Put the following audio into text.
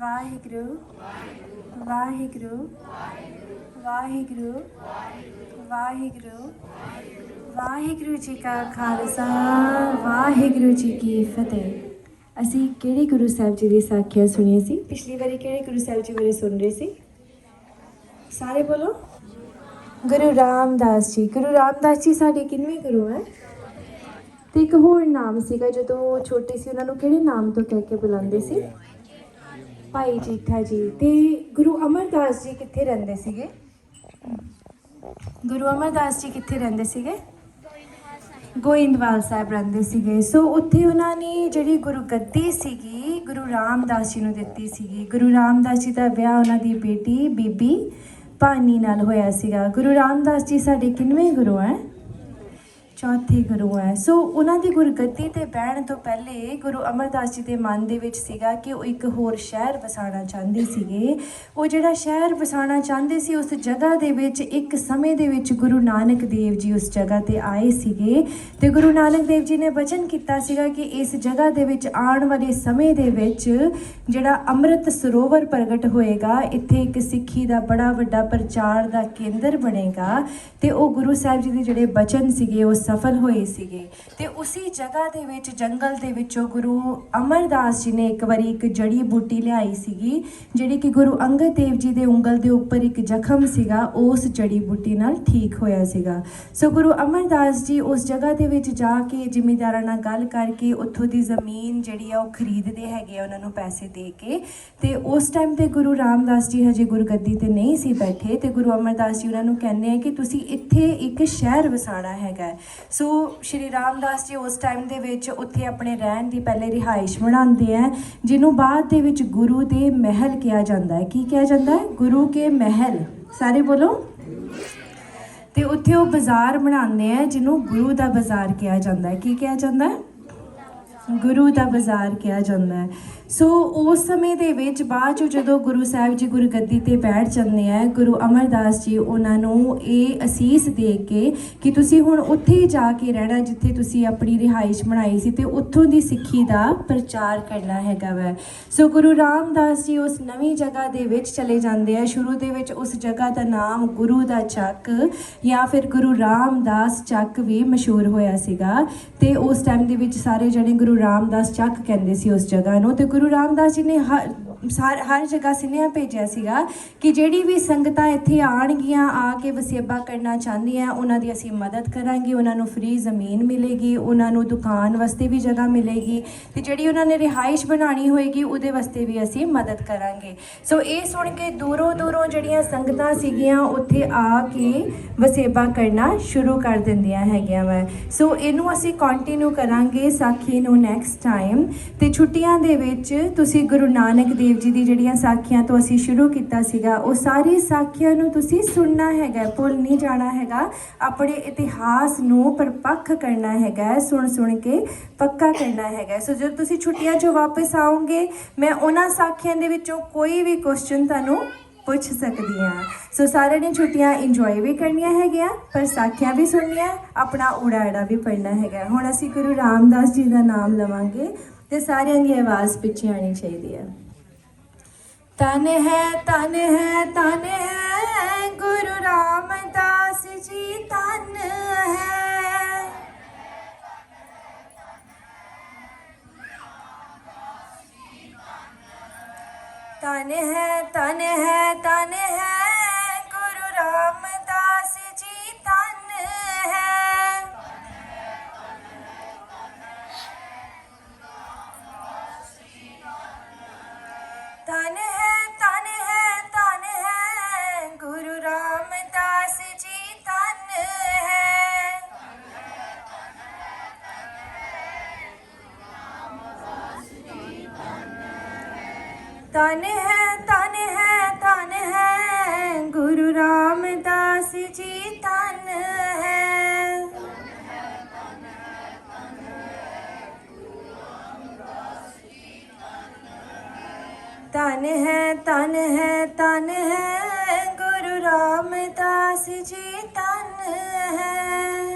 ਵਾਹਿਗੁਰੂ ਵਾਹਿਗੁਰੂ ਵਾਹਿਗੁਰੂ ਵਾਹਿਗੁਰੂ ਵਾਹਿਗੁਰੂ ਜੀ ਕਾ ਖਾਲਸਾ, ਵਾਹਿਗੁਰੂ ਜੀ ਕੀ ਫਤਿਹ। ਅਸੀਂ ਕਿਹੜੇ ਗੁਰੂ ਸਾਹਿਬ ਜੀ ਦੀ ਸਾਖੀਆਂ ਸੁਣੀਆਂ ਸੀ? ਪਿਛਲੀ ਵਾਰੀ ਕਿਹੜੇ ਗੁਰੂ ਸਾਹਿਬ ਜੀ ਬਾਰੇ ਸੁਣ ਰਹੇ ਸੀ? ਸਾਰੇ ਬੋਲੋ। ਗੁਰੂ ਰਾਮਦਾਸ ਜੀ, ਗੁਰੂ ਰਾਮਦਾਸ ਜੀ ਸਾਡੇ ਕਿੰਨਵੇਂ ਗੁਰੂ ਹੈ? ਤੇ ਇੱਕ ਹੋਰ ਨਾਮ ਸੀਗਾ, ਜਦੋਂ ਉਹ ਛੋਟੇ ਸੀ, ਉਹਨਾਂ ਨੂੰ ਕਿਹੜੇ ਨਾਮ ਤੋਂ ਕਹਿ ਕੇ ਬੁਲਾਉਂਦੇ ਸੀ? ਭਾਈ ਜੀਠਾ ਜੀ। ਤੇ ਗੁਰੂ ਅਮਰਦਾਸ ਜੀ ਕਿੱਥੇ ਰਹਿੰਦੇ ਸੀਗੇ? ਗੁਰੂ ਅਮਰਦਾਸ ਜੀ ਕਿੱਥੇ ਰਹਿੰਦੇ ਸੀਗੇ? ਗੋਇੰਦਵਾਲ ਸਾਹਿਬ ਰਹਿੰਦੇ ਸੀਗੇ। ਸੋ ਉੱਥੇ ਉਹਨਾਂ ਨੇ ਜਿਹੜੀ ਗੁਰੂ ਗੱਦੀ ਸੀਗੀ, ਗੁਰੂ ਰਾਮਦਾਸ ਜੀ ਨੂੰ ਦਿੱਤੀ ਸੀਗੀ। ਗੁਰੂ ਰਾਮਦਾਸ ਜੀ ਦਾ ਵਿਆਹ ਉਹਨਾਂ ਦੀ ਬੇਟੀ ਬੀਬੀ ਭਾਨੀ ਨਾਲ ਹੋਇਆ ਸੀਗਾ। ਗੁਰੂ ਰਾਮਦਾਸ ਜੀ ਸਾਡੇ ਕਿੰਨਵੇਂ ਗੁਰੂ ਹੈ? ਚੌਥੇ ਗੁਰੂ ਹੈ। ਸੋ ਉਹਨਾਂ ਦੀ ਗੁਰਗੱਦੀ ਤੇ ਬਹਿਣ ਤੋਂ ਪਹਿਲੇ ਗੁਰੂ ਅਮਰਦਾਸ ਜੀ ਦੇ ਮਨ ਦੇ ਵਿੱਚ ਸੀਗਾ ਕਿ ਉਹ ਇੱਕ ਹੋਰ ਸ਼ਹਿਰ ਵਸਾਉਣਾ ਚਾਹੁੰਦੇ ਸੀਗੇ। ਉਹ ਜਿਹੜਾ ਸ਼ਹਿਰ ਵਸਾਉਣਾ ਚਾਹੁੰਦੇ ਸੀ, ਉਸ ਜਗ੍ਹਾ ਦੇ ਵਿੱਚ ਇੱਕ ਸਮੇਂ ਦੇ ਵਿੱਚ ਗੁਰੂ ਨਾਨਕ ਦੇਵ ਜੀ ਉਸ ਜਗ੍ਹਾ ਤੇ ਆਏ ਸੀਗੇ। ਤੇ ਗੁਰੂ ਨਾਨਕ ਦੇਵ ਜੀ ਨੇ ਵਚਨ ਕੀਤਾ ਸੀਗਾ ਕਿ ਇਸ ਜਗ੍ਹਾ ਦੇ ਵਿੱਚ ਆਉਣ ਵਾਲੇ ਸਮੇਂ ਦੇ ਵਿੱਚ ਜਿਹੜਾ ਅੰਮ੍ਰਿਤ ਸਰੋਵਰ ਪ੍ਰਗਟ ਹੋਏਗਾ, ਇੱਥੇ ਇੱਕ ਸਿੱਖੀ ਦਾ ਬੜਾ ਵੱਡਾ ਪ੍ਰਚਾਰ ਦਾ ਕੇਂਦਰ ਬਣੇਗਾ। ਤੇ ਉਹ ਗੁਰੂ ਸਾਹਿਬ ਜੀ ਦੇ ਜਿਹੜੇ ਬਚਨ ਸੀਗੇ ਉਸ ਸਫਲ ਹੋਏ ਸੀਗੇ। ਤੇ ਉਸੇ ਜਗ੍ਹਾ ਦੇ ਵਿੱਚ, ਜੰਗਲ ਦੇ ਵਿੱਚੋਂ ਗੁਰੂ ਅਮਰਦਾਸ ਜੀ ਨੇ ਇੱਕ ਵਾਰੀ ਇੱਕ ਜੜੀ ਬੂਟੀ ਲਿਆਈ ਸੀਗੀ, ਜਿਹੜੀ ਕਿ ਗੁਰੂ ਅੰਗਦ ਦੇਵ ਜੀ ਦੇ ਉਂਗਲ ਦੇ ਉੱਪਰ ਇੱਕ ਜ਼ਖਮ ਸੀਗਾ, ਉਸ ਜੜੀ ਬੂਟੀ ਨਾਲ ਠੀਕ ਹੋਇਆ ਸੀਗਾ। ਸੋ ਗੁਰੂ ਅਮਰਦਾਸ ਜੀ ਉਸ ਜਗ੍ਹਾ ਦੇ ਵਿੱਚ ਜਾ ਕੇ ਜ਼ਿਮੀਂਦਾਰਾਂ ਨਾਲ ਗੱਲ ਕਰਕੇ ਉੱਥੋਂ ਦੀ ਜ਼ਮੀਨ ਜਿਹੜੀ ਆ ਉਹ ਖਰੀਦਦੇ ਹੈਗੇ ਆ ਉਹਨਾਂ ਨੂੰ ਪੈਸੇ ਦੇ ਕੇ। ਤੇ ਉਸ ਟਾਈਮ ਤੇ ਗੁਰੂ ਰਾਮਦਾਸ ਜੀ ਹਜੇ ਗੁਰਗੱਦੀ ਤੇ ਨਹੀਂ ਸੀ ਬੈਠੇ ਤੇ ਗੁਰੂ ਅਮਰਦਾਸ ਜੀ ਉਹਨਾਂ ਨੂੰ ਕਹਿੰਦੇ ਆ ਕਿ ਤੁਸੀਂ ਇੱਥੇ ਇੱਕ ਸ਼ਹਿਰ ਵਸਾਣਾ ਹੈਗਾ। ਸੋ ਸ਼੍ਰੀ ਰਾਮਦਾਸ ਜੀ ਉਸ ਟਾਈਮ ਦੇ ਵਿੱਚ ਉੱਥੇ ਆਪਣੇ ਰਹਿਣ ਦੀ ਪਹਿਲੇ ਰਿਹਾਇਸ਼ ਬਣਾਉਂਦੇ ਆ ਜਿਹਨੂੰ ਬਾਅਦ ਦੇ ਵਿੱਚ ਗੁਰੂ ਦੇ ਮਹਿਲ ਕਿਹਾ ਜਾਂਦਾ ਹੈ। ਕੀ ਕਿਹਾ ਜਾਂਦਾ ਹੈ? ਗੁਰੂ ਕੇ ਮਹਿਲ। ਸਾਰੇ ਬੋਲੋ। ਤੇ ਉੱਥੇ ਉਹ ਬਾਜ਼ਾਰ ਬਣਾਉਂਦੇ ਆ ਜਿਹਨੂੰ ਗੁਰੂ ਦਾ ਬਾਜ਼ਾਰ ਕਿਹਾ ਜਾਂਦਾ ਹੈ। ਕੀ ਕਿਹਾ ਜਾਂਦਾ ਹੈ? ਗੁਰੂ ਦਾ ਬਾਜ਼ਾਰ ਕਿਹਾ ਜਾਂਦਾ ਹੈ। ਸੋ ਉਸ ਸਮੇਂ ਦੇ ਵਿੱਚ ਬਾਅਦ 'ਚ ਜਦੋਂ ਗੁਰੂ ਸਾਹਿਬ ਜੀ ਗੁਰਗੱਦੀ ਤੇ ਬੈਠ ਜਾਂਦੇ ਆ, ਗੁਰੂ ਅਮਰਦਾਸ ਜੀ ਉਹਨਾਂ ਨੂੰ ਇਹ ਅਸੀਸ ਦੇ ਕੇ ਕਿ ਤੁਸੀਂ ਹੁਣ ਉੱਥੇ ਹੀ ਜਾ ਕੇ ਰਹਿਣਾ ਜਿੱਥੇ ਤੁਸੀਂ ਆਪਣੀ ਰਿਹਾਇਸ਼ ਬਣਾਈ ਸੀ ਤੇ ਉੱਥੋਂ ਦੀ ਸਿੱਖੀ ਦਾ ਪ੍ਰਚਾਰ ਕਰਨਾ ਹੈਗਾ ਵੈ। ਸੋ ਗੁਰੂ ਰਾਮਦਾਸ ਜੀ ਉਸ ਨਵੀਂ ਜਗ੍ਹਾ ਦੇ ਵਿੱਚ ਚਲੇ ਜਾਂਦੇ ਆ। ਸ਼ੁਰੂ ਦੇ ਵਿੱਚ ਉਸ ਜਗ੍ਹਾ ਦਾ ਨਾਮ ਗੁਰੂ ਦਾ ਚੱਕ ਜਾਂ ਫਿਰ ਗੁਰੂ ਰਾਮਦਾਸ ਚੱਕ ਵੀ ਮਸ਼ਹੂਰ ਹੋਇਆ ਸੀਗਾ ਤੇ ਉਸ ਟਾਈਮ ਦੇ ਵਿੱਚ ਸਾਰੇ ਜਣੇ ਗੁਰੂ ਰਾਮਦਾਸ ਚੱਕ ਕਹਿੰਦੇ ਸੀ ਉਸ ਜਗ੍ਹਾ ਨੂੰ ਤੇ ਗੁਰੂ ਰਾਮਦਾਸ ਜੀ ਨੇ ਹਰ ਸਾਰ- ਹਰ ਜਗ੍ਹਾ ਸੁਨੇਹਾ ਭੇਜਿਆ ਸੀਗਾ ਕਿ ਜਿਹੜੀ ਵੀ ਸੰਗਤਾਂ ਇੱਥੇ ਆਣਗੀਆਂ ਆ ਕੇ ਵਸੇਬਾ ਕਰਨਾ ਚਾਹੁੰਦੀਆਂ, ਉਹਨਾਂ ਦੀ ਅਸੀਂ ਮਦਦ ਕਰਾਂਗੇ, ਉਹਨਾਂ ਨੂੰ ਫ੍ਰੀ ਜ਼ਮੀਨ ਮਿਲੇਗੀ, ਉਹਨਾਂ ਨੂੰ ਦੁਕਾਨ ਵਾਸਤੇ ਵੀ ਜਗ੍ਹਾ ਮਿਲੇਗੀ ਤੇ ਜਿਹੜੀ ਉਹਨਾਂ ਨੇ ਰਿਹਾਇਸ਼ ਬਣਾਣੀ ਹੋਏਗੀ, ਉਹਦੇ ਵਾਸਤੇ ਵੀ ਅਸੀਂ ਮਦਦ ਕਰਾਂਗੇ। ਸੋ ਇਹ ਸੁਣ ਕੇ ਦੂਰੋਂ ਦੂਰੋਂ ਜਿਹੜੀਆਂ ਸੰਗਤਾਂ ਸੀਗੀਆਂ, ਉੱਥੇ ਆ ਕੇ ਵਸੇਬਾ ਕਰਨਾ ਸ਼ੁਰੂ ਕਰ ਦਿੰਦੀਆਂ ਹੈਗੀਆਂ ਵਾ। ਸੋ ਇਹਨੂੰ ਅਸੀਂ ਕੰਟੀਨਿਊ ਕਰਾਂਗੇ ਸਾਖੀ ਨੂੰ ਨੈਕਸਟ ਟਾਈਮ ਤੇ ਛੁੱਟੀਆਂ ਦੇ ਵਿੱਚ ਤੁਸੀਂ ਗੁਰੂ ਨਾਨਕ ਦੇਵ ਜੀ ਦੀ ਜਿਹੜੀਆਂ ਸਾਖੀਆਂ ਤੋਂ ਅਸੀਂ ਸ਼ੁਰੂ ਕੀਤਾ ਸੀਗਾ, ਉਹ ਸਾਰੀ ਸਾਖੀਆਂ ਨੂੰ ਤੁਸੀਂ ਸੁਣਨਾ ਹੈਗਾ, ਭੁੱਲ ਨਹੀਂ ਜਾਣਾ ਹੈਗਾ। ਆਪਣੇ ਇਤਿਹਾਸ ਨੂੰ ਪਰਪੱਖ ਕਰਨਾ ਹੈਗਾ, ਸੁਣ ਸੁਣ ਕੇ ਪੱਕਾ ਕਰਨਾ ਹੈਗਾ। ਸੋ ਜਦੋਂ ਤੁਸੀਂ ਛੁੱਟੀਆਂ 'ਚੋਂ ਵਾਪਸ ਆਓਗੇ, ਮੈਂ ਉਹਨਾਂ ਸਾਖੀਆਂ ਦੇ ਵਿੱਚੋਂ ਕੋਈ ਵੀ ਕੁਐਸਚਨ ਤੁਹਾਨੂੰ ਪੁੱਛ ਸਕਦੀ ਹਾਂ। ਸੋ ਸਾਰਿਆਂ ਨੇ ਛੁੱਟੀਆਂ ਇੰਜੋਏ ਵੀ ਕਰਨੀਆਂ ਹੈਗੀਆਂ, ਪਰ ਸਾਖੀਆਂ ਵੀ ਸੁਣਨੀਆਂ, ਆਪਣਾ ਊੜਾ ਵੀ ਪੜ੍ਹਨਾ ਹੈਗਾ। ਹੁਣ ਅਸੀਂ ਗੁਰੂ ਰਾਮਦਾਸ ਜੀ ਦਾ ਨਾਮ ਲਵਾਂਗੇ ਤੇ ਸਾਰਿਆਂ ਦੀ ਆਵਾਜ਼ ਪਿੱਛੇ ਆਣੀ ਚਾਹੀਦੀ ਹੈ। ਤਨ ਹੈ ਤਨ ਹੈ ਤਨ ਹੈ, ਗੁਰੂ ਰਾਮਦਾਸ ਜੀ ਤਨ ਹੈ। ਤਨ ਹੈ ਤਨ ਹੈ ਤਨ ਹੈ ਤਨ ਹੈ ਤਨ ਹੈ ਤਨ ਹੈ। ਗੁਰੂ ਰਾਮਦਾਸ ਜੀ ਤਨ ਹੈ। ਤਨ ਹੈ ਤਨ ਹੈ ਤਨ ਹੈ। ਗੁਰੂ ਰਾਮਦਾਸ ਜੀ ਤਨ ਹੈ।